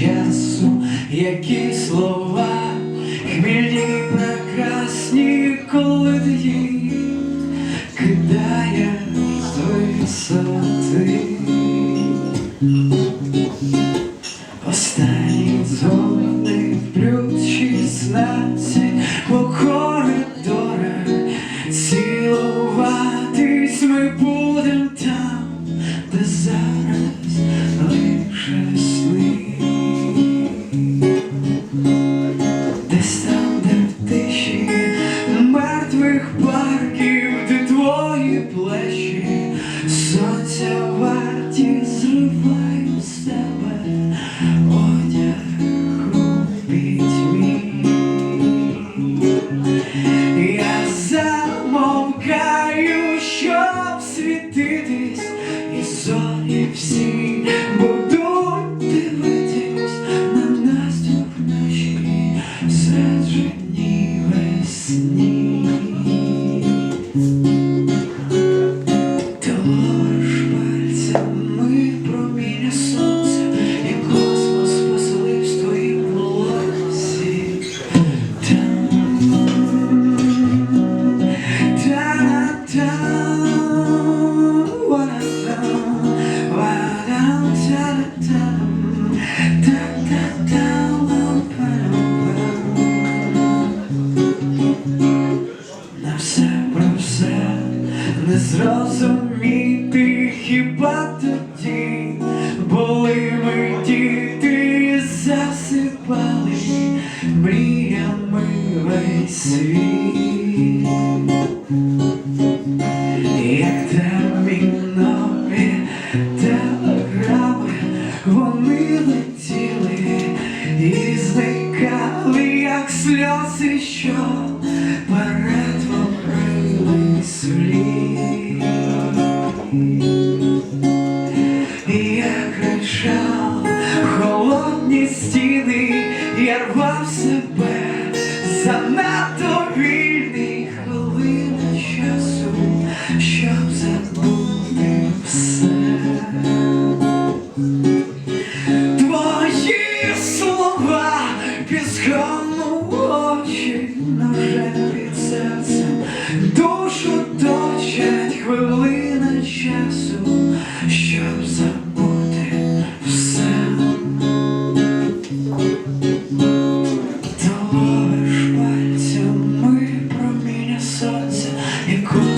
часу, які слова, хмільні прекрасні, коли ти їх кидає з висоти. Останні дзвони плюс шістнадцять по коридорах цілуватись і всі будуть дивитись на нас вночі всередині весні. Ти ловиш пальцями проміння сонця і космос поселив з твоїм волосі. Та-та-та про все не зрозуміти хіба тоді, були ми діти засипали мріями весь світ, як термінові телеграми вони летіли і зникали, як сльози, що пора на і я кричав холодні стіни, я рвав себе занадто вільний хвилин часу, щоб забути все. Твої слова піском у очі ножем. сонця, яку